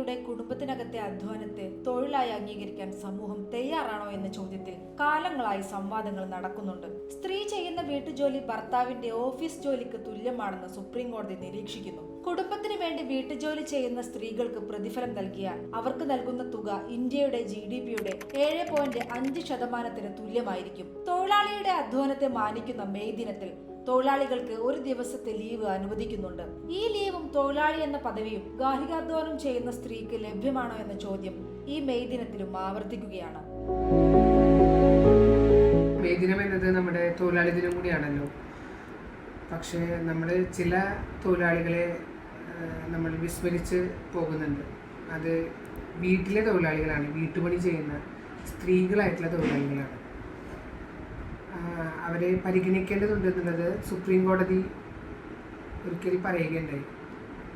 സ്ത്രീയുടെ കുടുംബത്തിനകത്തെ അധ്വാനത്തെ തൊഴിലായി അംഗീകരിക്കാൻ സമൂഹം തയ്യാറാണോ എന്ന ചോദ്യത്തിൽ കാലങ്ങളായി സംവാദങ്ങൾ നടക്കുന്നുണ്ട്. സ്ത്രീ ചെയ്യുന്ന വീട്ടുജോലി ഭർത്താവിന്റെ ഓഫീസ് ജോലിക്ക് തുല്യമാണെന്ന് സുപ്രീം കോടതി നിരീക്ഷിക്കുന്നു. കുടുംബത്തിന് വേണ്ടി വീട്ടുജോലി ചെയ്യുന്ന സ്ത്രീകൾക്ക് പ്രതിഫലം നൽകിയാൽ അവർക്ക് നൽകുന്ന തുക ഇന്ത്യയുടെ ജി ഡി പിയുടെ ഏഴ് പോയിന്റ് അഞ്ച് ശതമാനത്തിന് തുല്യമായിരിക്കും. തൊഴിലാളിയുടെ അധ്വാനത്തെ മാനിക്കുന്ന മെയ് ദിനത്തിൽ തൊഴിലാളികൾക്ക് ഒരു ദിവസത്തെ ലീവ് അനുവദിക്കുന്നുണ്ട്. ഈ ലീവും തൊഴിലാളി എന്ന പദവിയും ഗാർഹികാധ്വാനം ചെയ്യുന്ന സ്ത്രീക്ക് ലഭ്യമാണോ എന്ന ചോദ്യം ഈ മെയ് ദിനത്തിലും ആവർത്തിക്കുകയാണ്. മെയ് ദിനം എന്നത് നമ്മുടെ തൊഴിലാളി ദിനം കൂടിയാണല്ലോ. പക്ഷേ നമ്മൾ ചില തൊഴിലാളികളെ നമ്മൾ വിസ്മരിച്ച് പോകുന്നുണ്ട്. അത് വീട്ടിലെ തൊഴിലാളികളാണ് വീട്ടുപണി ചെയ്യുന്ന സ്ത്രീകളായിട്ടുള്ള തൊഴിലാളികളാണ്. അവരെ പരിഗണിക്കേണ്ടതുണ്ട് എന്നുള്ളത് സുപ്രീം കോടതി ഒരിക്കൽ പറയുകയുണ്ടായി.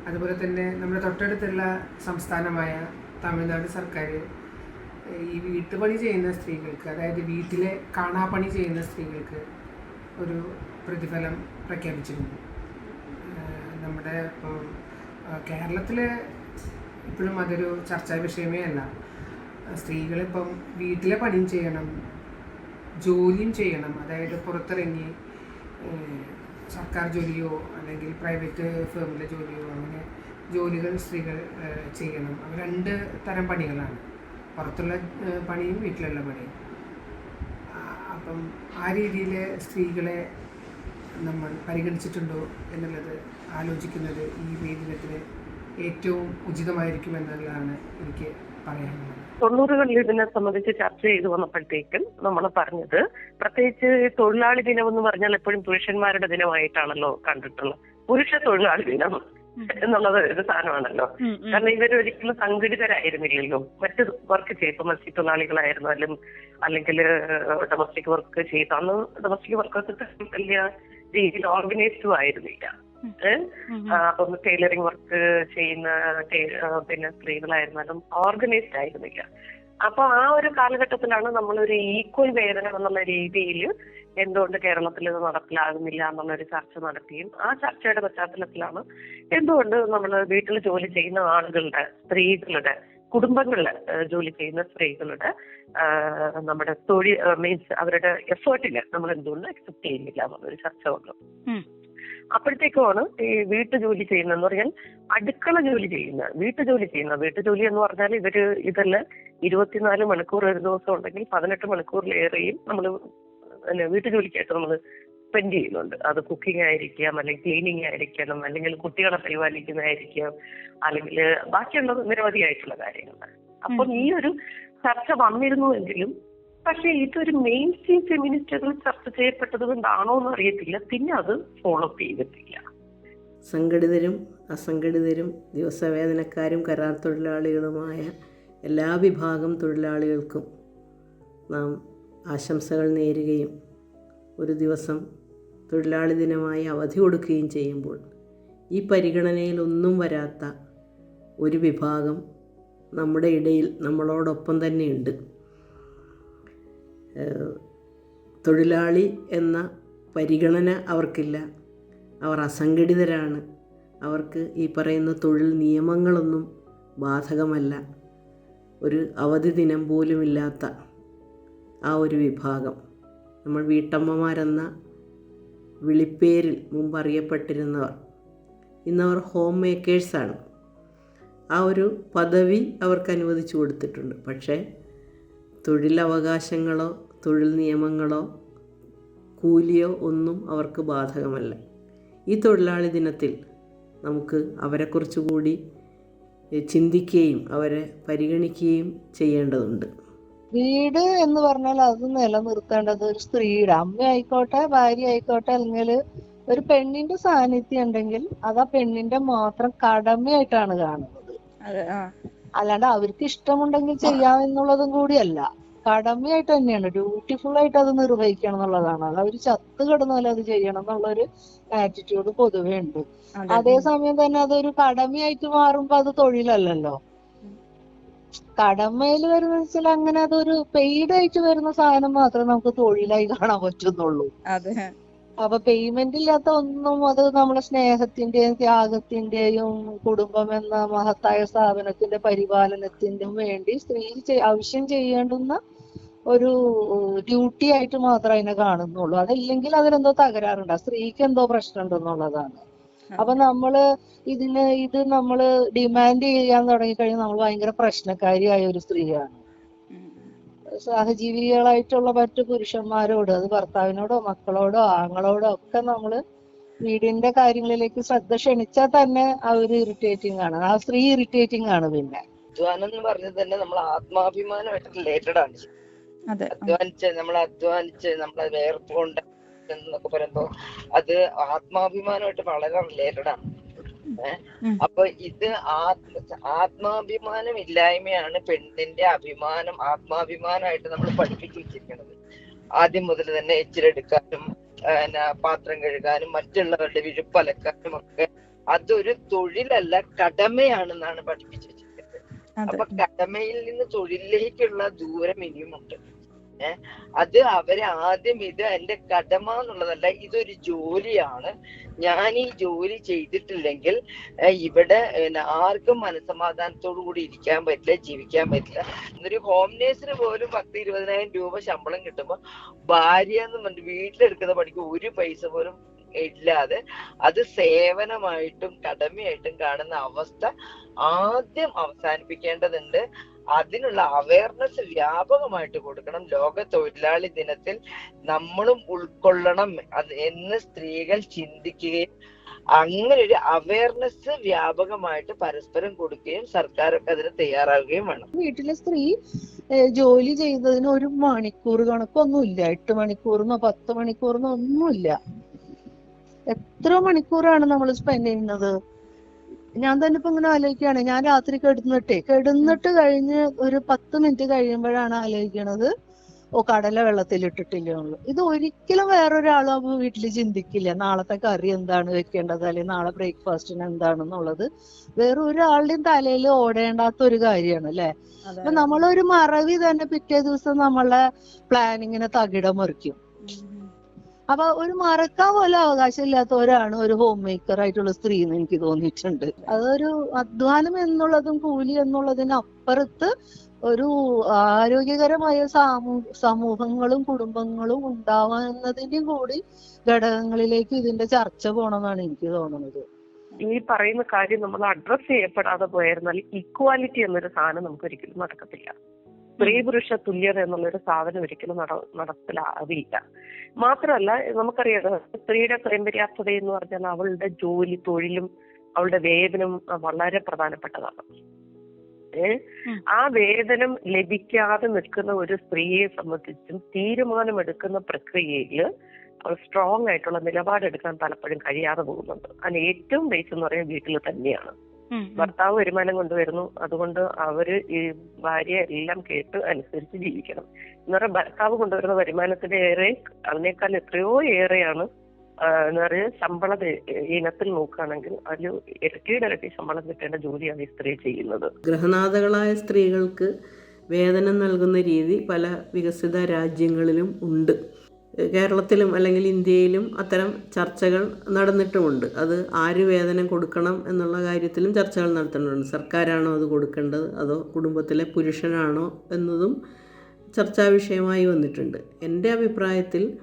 അതുപോലെ തന്നെ നമ്മുടെ തൊട്ടടുത്തുള്ള സംസ്ഥാനമായ തമിഴ്നാട് സർക്കാർ ഈ വീട്ടുപണി ചെയ്യുന്ന സ്ത്രീകൾക്ക് അതായത് വീട്ടിലെ കാണാപ്പണി ചെയ്യുന്ന സ്ത്രീകൾക്ക് ഒരു പ്രതിഫലം പ്രഖ്യാപിച്ചിരുന്നു. നമ്മുടെ ഇപ്പം കേരളത്തിൽ ഇപ്പോഴും അതൊരു ചർച്ചാ വിഷയമേ അല്ല. സ്ത്രീകളിപ്പം വീട്ടിലെ പണിയും ചെയ്യണം ജോലിയും ചെയ്യണം. അതായത് പുറത്തിറങ്ങി സർക്കാർ ജോലിയോ അല്ലെങ്കിൽ പ്രൈവറ്റ് ഫേമിലെ ജോലിയോ അങ്ങനെ ജോലികൾ സ്ത്രീകൾ ചെയ്യണം. അവ രണ്ട് തരം പണികളാണ്. പുറത്തുള്ള പണിയും വീട്ടിലുള്ള പണിയും. അപ്പം ആ രീതിയിൽ സ്ത്രീകളെ നമ്മൾ പരിഗണിച്ചിട്ടുണ്ടോ എന്നുള്ളത് ആലോചിക്കുന്നത് ഈ വേദിനത്തിന് ഏറ്റവും ഉചിതമായിരിക്കും എന്നുള്ളതാണ് എനിക്ക് പറയാനുള്ളത്. തൊണ്ണൂറുകളിൽ ഇതിനെ സംബന്ധിച്ച് ചർച്ച ചെയ്തു വന്നപ്പോഴത്തേക്കും നമ്മൾ പറഞ്ഞത് പ്രത്യേകിച്ച് തൊഴിലാളി ദിനം എന്ന് പറഞ്ഞാൽ എപ്പോഴും പുരുഷന്മാരുടെ ദിനമായിട്ടാണല്ലോ കണ്ടിട്ടുള്ളത്. പുരുഷ തൊഴിലാളി ദിനം എന്നുള്ളത് ഒരു സാധനമാണല്ലോ. കാരണം ഇവരൊരിക്കലും സംഘടിതരായിരുന്നില്ലല്ലോ. മറ്റ് വർക്ക് ചെയ്ത. മത്സ്യത്തൊഴിലാളികളായിരുന്നാലും അല്ലെങ്കിൽ ഡൊമസ്റ്റിക് വർക്ക് ചെയ്ത. അന്ന് ഡൊമസ്റ്റിക് വർക്കേഴ്സ് വലിയ രീതിയിൽ ഓർഗനൈസ്ഡും ആയിരുന്നില്ല. അപ്പം ടൈലറിംഗ് വർക്ക് ചെയ്യുന്ന പിന്നെ സ്ത്രീകളായിരുന്നാലും ഓർഗനൈസ്ഡ് ആയിരുന്നില്ല. അപ്പൊ ആ ഒരു കാലഘട്ടത്തിലാണ് നമ്മൾ ഒരു ഈക്വൽ വേദന എന്നുള്ള രീതിയിൽ എന്തുകൊണ്ട് കേരളത്തിൽ ഇത് നടപ്പിലാകുന്നില്ല എന്നുള്ള ഒരു ചർച്ച നടത്തിയും ആ ചർച്ചയുടെ പശ്ചാത്തലത്തിലാണ് എന്തുകൊണ്ട് നമ്മൾ വീട്ടിൽ ജോലി ചെയ്യുന്ന ആളുകളുടെ സ്ത്രീകളുടെ കുടുംബങ്ങളിൽ ജോലി ചെയ്യുന്ന സ്ത്രീകളുടെ നമ്മുടെ തൊഴിൽ മീൻസ് അവരുടെ എഫേർട്ടിന് നമ്മൾ എന്തുകൊണ്ട് അക്സെപ്റ്റ് ചെയ്യുന്നില്ല എന്നുള്ളൊരു ചർച്ച വന്നു. അപ്പോഴത്തേക്കുമാണ് ഈ വീട്ടുജോലി ചെയ്യുന്നതെന്ന് പറഞ്ഞാൽ അടുക്കള ജോലി ചെയ്യുന്ന വീട്ടുജോലി ചെയ്യുന്ന വീട്ടുജോലി എന്ന് പറഞ്ഞാൽ ഇവർ ഇതല്ല ഇരുപത്തിനാല് മണിക്കൂർ ഒരു ദിവസം ഉണ്ടെങ്കിൽ പതിനെട്ട് മണിക്കൂറിലേറെയും നമ്മൾ വീട്ടുജോലിക്കായിട്ട് നമ്മൾ സ്പെൻഡ് ചെയ്യുന്നുണ്ട്. അത് കുക്കിംഗ് ആയിരിക്കാം അല്ലെങ്കിൽ ക്ലീനിങ് ആയിരിക്കണം അല്ലെങ്കിൽ കുട്ടികളെ പരിപാലിക്കുന്നതായിരിക്കാം അല്ലെങ്കിൽ ബാക്കിയുള്ള നിരവധിയായിട്ടുള്ള കാര്യങ്ങൾ അപ്പം ഈ ഒരു ചർച്ച വന്നിരുന്നുവെങ്കിലും പക്ഷേ ഇതൊരു മെയിൻ സ്ട്രീം ഫെമിനിസ്റ്റുകൾ ചർച്ച ചെയ്യപ്പെട്ടത് കൊണ്ടാണോ എന്ന് അറിയത്തില്ല. പിന്നെ അത് ഫോളോ അപ്പ് ചെയ്തിട്ടില്ല സംഘടിതരും അസംഘടിതരും ദിവസവേതനക്കാരും കരാർ തൊഴിലാളികളുമായ എല്ലാ വിഭാഗം തൊഴിലാളികൾക്കും നാം ആശംസകൾ നേരുകയും ഒരു ദിവസം തൊഴിലാളി ദിനമായി അവധി കൊടുക്കുകയും ചെയ്യുമ്പോൾ ഈ പരിഗണനയിലൊന്നും വരാത്ത ഒരു വിഭാഗം നമ്മുടെ ഇടയിൽ നമ്മളോടൊപ്പം തന്നെയുണ്ട് തൊഴിലാളി എന്ന പരിഗണന അവർക്കില്ല. അവർ അസംഘടിതരാണ്. അവർക്ക് ഈ പറയുന്ന തൊഴിൽ നിയമങ്ങളൊന്നും ബാധകമല്ല. ഒരു അവധി ദിനം പോലുമില്ലാത്ത ആ ഒരു വിഭാഗം. നമ്മൾ വീട്ടമ്മമാരെന്ന വിളിപ്പേരിൽ മുമ്പ് അറിയപ്പെട്ടിരുന്നവർ. ഇന്നവർ ഹോം മേക്കേഴ്സാണ് ആ ഒരു പദവി അവർക്ക് അനുവദിച്ചു കൊടുത്തിട്ടുണ്ട്. പക്ഷേ തൊഴിലവകാശങ്ങളോ തൊഴിൽ നിയമങ്ങളോ കൂലിയോ ഒന്നും അവർക്ക് ബാധകമല്ല. ഈ തൊഴിലാളി ദിനത്തിൽ നമുക്ക് അവരെക്കുറിച്ച് കൂടി ചിന്തിക്കുകയും അവരെ പരിഗണിക്കുകയും ചെയ്യേണ്ടതുണ്ട്. വീട് എന്ന് പറഞ്ഞാൽ അത് നിലനിർത്തേണ്ടത് ഒരു സ്ത്രീയുടെ അമ്മ ആയിക്കോട്ടെ ഭാര്യ ആയിക്കോട്ടെ അല്ലെങ്കിൽ ഒരു പെണ്ണിന്റെ സാന്നിധ്യം ഉണ്ടെങ്കിൽ അത് ആ പെണ്ണിന്റെ മാത്രം കടമയായിട്ടാണ് കാണുന്നത്. അല്ലാണ്ട് അവർക്ക് ഇഷ്ടമുണ്ടെങ്കിൽ ചെയ്യാമെന്നുള്ളതും കൂടിയല്ല. കടമയായിട്ട് തന്നെയാണ്. ഡ്യൂട്ടിഫുൾ ആയിട്ട് അത് നിർവഹിക്കണം എന്നുള്ളതാണ്. അത് അവർ ചത്ത് കിടന്നാലും അത് ചെയ്യണം എന്നുള്ളൊരു ആറ്റിറ്റ്യൂഡ് പൊതുവെ ഉണ്ട്. അതേ. അതേസമയം തന്നെ അതൊരു കടമയായിട്ട് മാറുമ്പോ അത് തൊഴിലല്ലല്ലോ. കടമയിൽ വരുന്ന വെച്ചാൽ അങ്ങനെ അതൊരു പെയ്ഡ് ആയിട്ട് വരുന്ന സാധനം മാത്രമേ നമുക്ക് തൊഴിലായി കാണാൻ പറ്റുന്നുള്ളൂ. അപ്പൊ പേയ്മെന്റ് ഇല്ലാത്ത ഒന്നും അത് നമ്മുടെ സ്നേഹത്തിന്റെയും ത്യാഗത്തിന്റെയും കുടുംബം എന്ന മഹത്തായ സ്ഥാപനത്തിന്റെ പരിപാലനത്തിനും വേണ്ടി സ്ത്രീ ആവശ്യം ചെയ്യേണ്ടുന്ന ഒരു ഡ്യൂട്ടി ആയിട്ട് മാത്രമേ അതിനെ കാണുന്നുള്ളൂ. അതല്ലെങ്കിൽ അതിലെന്തോ തകരാറുണ്ട്. സ്ത്രീക്ക് എന്തോ പ്രശ്നം ഉണ്ടെന്നുള്ളതാണ് അപ്പൊ നമ്മൾ ഇതിന് ഇത് നമ്മൾ ഡിമാൻഡ് ചെയ്യാൻ തുടങ്ങിക്കഴിഞ്ഞാൽ നമ്മൾ ഭയങ്കര പ്രശ്നക്കാരിയായ ഒരു സ്ത്രീയാണ്. സഹജീവികളായിട്ടുള്ള മറ്റു പുരുഷന്മാരോട് അത് ഭർത്താവിനോടോ മക്കളോടോ ആങ്ങളോടോ ഒക്കെ നമ്മൾ വീടിന്റെ കാര്യങ്ങളിലേക്ക് ശ്രദ്ധ ക്ഷണിച്ചാൽ തന്നെ അവർ ഇറിറ്റേറ്റിംഗ് ആണ്. ആ സ്ത്രീ ഇറിറ്റേറ്റിംഗ് ആണ് പിന്നെ. അധ്വാനം എന്ന് പറഞ്ഞത് തന്നെ നമ്മൾ ആത്മാഭിമാനമായിട്ട് റിലേറ്റഡ് ആണ് അധ്വാനിച്ച് നമ്മൾ അധ്വാനിച്ച് നമ്മൾ വേർപ്പ് എന്നൊക്കെ പറയുമ്പോ അത് ആത്മാഭിമാനമായിട്ട് വളരെ റിലേറ്റഡ് ആണ് അപ്പൊ ഇത് ആത്മ ആത്മാഭിമാനം ഇല്ലായ്മയാണ് പെണ്ണിന്റെ അഭിമാനം ആത്മാഭിമാനമായിട്ട് നമ്മൾ പഠിപ്പിച്ചു വെച്ചിരിക്കുന്നത് ആദ്യം മുതൽ തന്നെ എച്ചിലെടുക്കാനും പാത്രം കഴുകാനും മറ്റുള്ളവരുടെ വിഴുപ്പലക്കാനും ഒക്കെ അതൊരു തൊഴിലല്ല കടമയാണെന്നാണ് പഠിപ്പിച്ചു വെച്ചിരിക്കുന്നത് അപ്പൊ കടമയിൽ നിന്ന് തൊഴിലിലേക്കുള്ള ദൂരം ഇനിയുമുണ്ട്. അത് അവർ ആദ്യം ഇത് എന്റെ കടമ എന്നുള്ളതല്ല ഇതൊരു ജോലിയാണ്. ഞാൻ ഈ ജോലി ചെയ്തിട്ടില്ലെങ്കിൽ ഇവിടെ ആർക്കും മനസമാധാനത്തോടു കൂടി ഇരിക്കാൻ പറ്റില്ല ജീവിക്കാൻ പറ്റില്ല. ഒരു ഹോം നേഴ്സിന് പോലും പത്ത് ഇരുപതിനായിരം രൂപ ശമ്പളം കിട്ടുമ്പോൾ ഭാര്യ എന്ന് പറഞ്ഞിട്ട് വീട്ടിലെടുക്കുന്ന പണിക്ക് ഒരു പൈസ പോലും ഇല്ലാതെ അത് സേവനമായിട്ടും കടമയായിട്ടും കാണുന്ന അവസ്ഥ ആദ്യം അവസാനിപ്പിക്കേണ്ടതുണ്ട്. അതിനുള്ള അവയർനെസ് വ്യാപകമായിട്ട് കൊടുക്കണം. ലോക തൊഴിലാളി ദിനത്തിൽ നമ്മളും ഉൾക്കൊള്ളണം അത് എന്ന് സ്ത്രീകൾ ചിന്തിക്കുകയും അങ്ങനെ ഒരു അവയർനെസ് വ്യാപകമായിട്ട് പരസ്പരം കൊടുക്കുകയും സർക്കാരൊക്കെ അതിന് തയ്യാറാവുകയും വേണം. വീട്ടിലെ സ്ത്രീ ജോലി ചെയ്യുന്നതിന് ഒരു മണിക്കൂർ കണക്കൊന്നുമില്ല. എട്ട് മണിക്കൂറിനോ പത്ത് മണിക്കൂറിനോ ഒന്നുമില്ല. എത്ര മണിക്കൂറാണ് നമ്മൾ സ്പെൻഡ് ചെയ്യുന്നത്? ഞാൻ തന്നെ ഇപ്പൊ ഇങ്ങനെ ആലോചിക്കുകയാണ്. ഞാൻ രാത്രി കിടന്നിട്ടേ കിടന്നിട്ട് കഴിഞ്ഞ് ഒരു പത്ത് മിനിറ്റ് കഴിയുമ്പോഴാണ് ആലോചിക്കണത് ഓ കടല വെള്ളത്തിലിട്ടിട്ടില്ലേ ഉള്ളു. ഇത് ഒരിക്കലും വേറൊരാളും അപ്പൊ വീട്ടിൽ ചിന്തിക്കില്ല. നാളത്തെ കറി എന്താണ് വെക്കേണ്ടത്? അല്ലെങ്കിൽ നാളെ ബ്രേക്ക്ഫാസ്റ്റിന് എന്താണെന്നുള്ളത്. വേറെ ഒരാളുടെയും തലയിൽ ഓടേണ്ടാത്ത ഒരു കാര്യമാണ് അല്ലെ? അപ്പൊ നമ്മളൊരു മറവി തന്നെ പിറ്റേ ദിവസം നമ്മളെ പ്ലാനിങ്ങിനെ തകിടം മറിക്കും. അപ്പൊ ഒരു മറക്കാൻ പോലും അവകാശമില്ലാത്തവരാണ് ഒരു ഹോം മേക്കർ ആയിട്ടുള്ള സ്ത്രീ എന്ന് എനിക്ക് തോന്നിയിട്ടുണ്ട്. അതൊരു അധ്വാനം എന്നുള്ളതും കൂലി എന്നുള്ളതിന് അപ്പുറത്ത് ഒരു ആരോഗ്യകരമായ സാമൂ സമൂഹങ്ങളും കുടുംബങ്ങളും ഉണ്ടാവുന്നതിന്റെയും കൂടി ഘടകങ്ങളിലേക്ക് ഇതിന്റെ ചർച്ച പോണമെന്നാണ് എനിക്ക് തോന്നുന്നത്. ഈ പറയുന്ന കാര്യം നമ്മൾ അഡ്രസ് ചെയ്യപ്പെടാതെ പോയിരുന്നാൽ ഇക്വാലിറ്റി എന്നൊരു സാധനം നമുക്ക് ഒരിക്കലും നടക്കത്തില്ല. സ്ത്രീ പുരുഷ തുല്യത എന്നുള്ളൊരു സാധനം ഒരിക്കലും നട നടപ്പിലാവില്ല. മാത്രമല്ല നമുക്കറിയാം സ്ത്രീയുടെ സ്വയം പര്യാപ്തത എന്ന് പറഞ്ഞാൽ അവളുടെ ജോലി തൊഴിലും അവളുടെ വേതനം വളരെ പ്രധാനപ്പെട്ടതാണ്. ആ വേതനം ലഭിക്കാതെ നിൽക്കുന്ന ഒരു സ്ത്രീയെ സംബന്ധിച്ചും തീരുമാനമെടുക്കുന്ന പ്രക്രിയയിൽ അവൾ സ്ട്രോങ് ആയിട്ടുള്ള നിലപാടെടുക്കാൻ പലപ്പോഴും കഴിയാതെ പോകുന്നുണ്ട്. അതിന് ഏറ്റവും ബേസ് എന്ന് പറയുന്നത് വീട്ടിൽ തന്നെയാണ്. ഭർത്താവ് വരുമാനം കൊണ്ടുവരുന്നു. അതുകൊണ്ട് അവർ ഈ ഭാര്യ എല്ലാം കേട്ട് അനുസരിച്ച് ജീവിക്കണം. എന്ന് പറഞ്ഞാൽ ഭർത്താവ് കൊണ്ടുവരുന്ന വരുമാനത്തിന്റെ ഏറെ അതിനേക്കാൾ എത്രയോ ഏറെയാണ് എന്ന് പറയുക ശമ്പള ഇനത്തിൽ നോക്കുകയാണെങ്കിൽ അതിൽ ഇരട്ടിയുടെ ഇരട്ടി ശമ്പളം കിട്ടേണ്ട ജോലിയാണ് ഈ സ്ത്രീ ചെയ്യുന്നത്. ഗൃഹനാഥകളായ സ്ത്രീകൾക്ക് വേതനം നൽകുന്ന രീതി പല വികസിത രാജ്യങ്ങളിലും ഉണ്ട്. കേരളത്തിലും അല്ലെങ്കിൽ ഇന്ത്യയിലും അത്തരം ചർച്ചകൾ നടന്നിട്ടുമുണ്ട്. അത് ആര് വേതനം കൊടുക്കണം എന്നുള്ള കാര്യത്തിലും ചർച്ചകൾ നടത്തുന്നുണ്ട്. സർക്കാരാണോ അത് കൊടുക്കേണ്ടത്? അതോ കുടുംബത്തിലെ പുരുഷനാണോ എന്നതും ചർച്ചാ വിഷയമായി വന്നിട്ടുണ്ട്. എന്റെ അഭിപ്രായത്തിൽ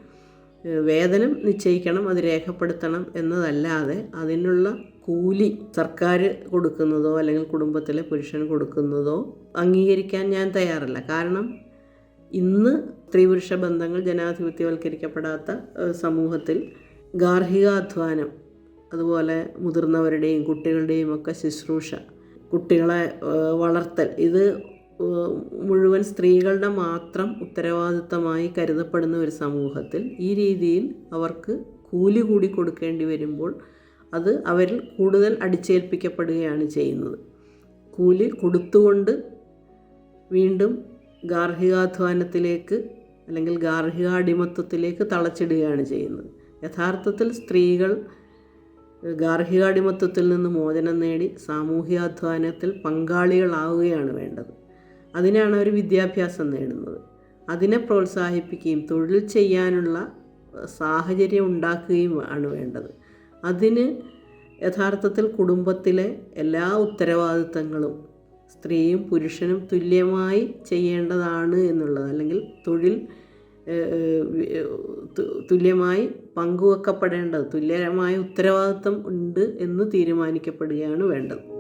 വേതനം നിശ്ചയിക്കണം അത് രേഖപ്പെടുത്തണം എന്നതല്ലാതെ അതിനുള്ള കൂലി സർക്കാർ കൊടുക്കുന്നതോ അല്ലെങ്കിൽ കുടുംബത്തിലെ പുരുഷൻ കൊടുക്കുന്നതോ അംഗീകരിക്കാൻ ഞാൻ തയ്യാറല്ല. കാരണം ഇന്ന് സ്ത്രീ പുരുഷ ബന്ധങ്ങൾ ജനാധിപത്യവൽക്കരിക്കപ്പെടാത്ത സമൂഹത്തിൽ ഗാർഹികാധ്വാനം അതുപോലെ മുതിർന്നവരുടെയും കുട്ടികളുടെയും ഒക്കെ ശുശ്രൂഷ കുട്ടികളെ വളർത്തൽ ഇത് മുഴുവൻ സ്ത്രീകളുടെ മാത്രം ഉത്തരവാദിത്തമായി കരുതപ്പെടുന്ന ഒരു സമൂഹത്തിൽ ഈ രീതിയിൽ അവർക്ക് കൂലി കൂടി കൊടുക്കേണ്ടി വരുമ്പോൾ അത് അവരിൽ കൂടുതൽ അടിച്ചേൽപ്പിക്കപ്പെടുകയാണ് ചെയ്യുന്നത്. കൂലി കൊടുത്തുകൊണ്ട് വീണ്ടും ഗാർഹികാധ്വാനത്തിലേക്ക് അല്ലെങ്കിൽ ഗാർഹികാടിമത്വത്തിലേക്ക് തളച്ചിടുകയാണ് ചെയ്യുന്നത്. യഥാർത്ഥത്തിൽ സ്ത്രീകൾ ഗാർഹികാടിമത്വത്തിൽ നിന്ന് മോചനം നേടി സാമൂഹ്യാധ്വാനത്തിൽ പങ്കാളികളാവുകയാണ് വേണ്ടത്. അതിനാണ് അവർ വിദ്യാഭ്യാസം നേടുന്നത്. അതിനെ പ്രോത്സാഹിപ്പിക്കുകയും തൊഴിൽ ചെയ്യാനുള്ള സാഹചര്യം ഉണ്ടാക്കുകയും ആണ് വേണ്ടത്. അതിന് യഥാർത്ഥത്തിൽ കുടുംബത്തിലെ എല്ലാ ഉത്തരവാദിത്തങ്ങളും സ്ത്രീയും പുരുഷനും തുല്യമായി ചെയ്യേണ്ടതാണ് എന്നുള്ളത്. അല്ലെങ്കിൽ തൊഴിൽ തുല്യമായി പങ്കുവെക്കപ്പെടേണ്ടത് തുല്യമായ ഉത്തരവാദിത്വം ഉണ്ട് എന്ന് തീരുമാനിക്കപ്പെടുകയാണ് വേണ്ടത്.